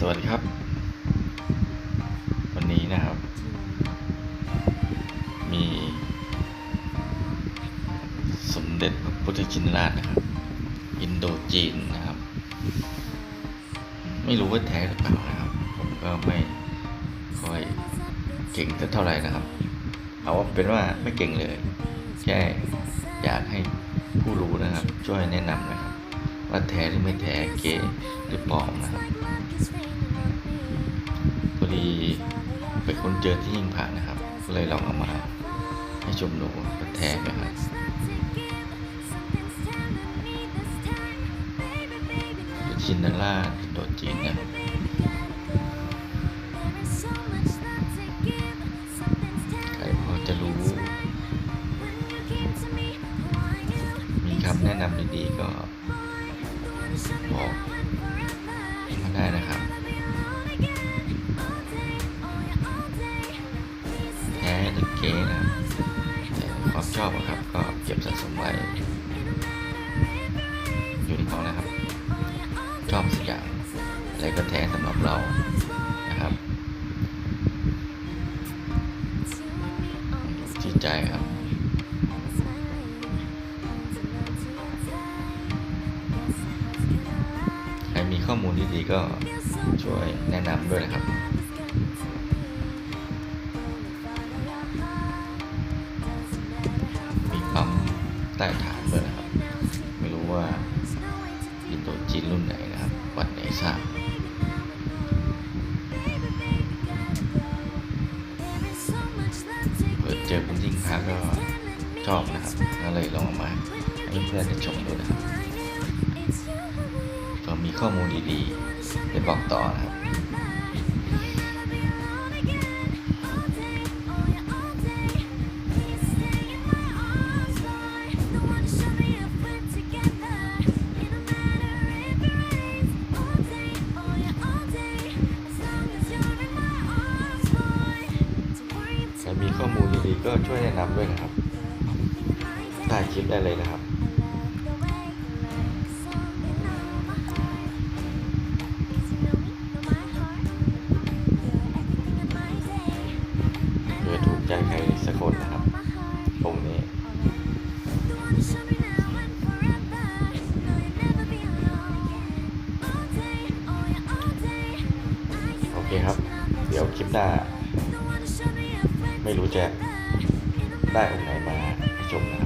สวัสดีครับ วันนี้นะครับ มีสมเด็จพระพุทธชินราชนะครับ อินโดจีนนะครับ ไม่รู้ว่าแท้หรือเปล่านะครับ ผมก็ไม่ค่อยเก่งสักเท่าไหร่นะครับ เอาว่าเป็นว่าไม่เก่งเลย แค่อยากให้ผู้รู้นะครับ ช่วยแนะนำนะครับว่าแท้หรือไม่แท้เก๋หรือปลอมนะครับ อดีไปค้นเจอที่ยิ่งผ่านนะครับก็เลยลองเอามาให้ชมดูว่าแท้ไหมครับชินดาล่าอินโดจีนนะใครพอจะรู้ มีคำแนะนำดีๆก็บอกมาได้นะครับ แท้หรือเก๊นะครับความชอบครับก็เก็บสะสมไว้อยู่ในเขานะครับ ชอบสักอย่างอะไรก็แท้สำหรับเรานะครับที่ใจครับใครมีข้อมูลดีๆก็ช่วยแนะนำด้วยนะครับ ใต้ฐานด้วยนะครับ ไม่รู้ว่าอินโดจีนรุ่นไหนนะครับ วัดไหนทราบเปิดเจอเป็นยิ่งพระก็ชอบนะครับก็เลยลองเอามาให้เพื่อนได้ชมดูนะครับก็มีข้อมูลดีๆได้บอกต่อนะครับ มีข้อมูลดีๆก็ช่วยแนะนำด้วยนะครับใต้คลิปได้เลยนะครับเผื่อถูกใจใครสักคนนะครับ ตรงนี้โอเคครับ เดี๋ยวคลิปหน้า ไม่รู้จะได้องค์ไหนมาให้ชมนะครับ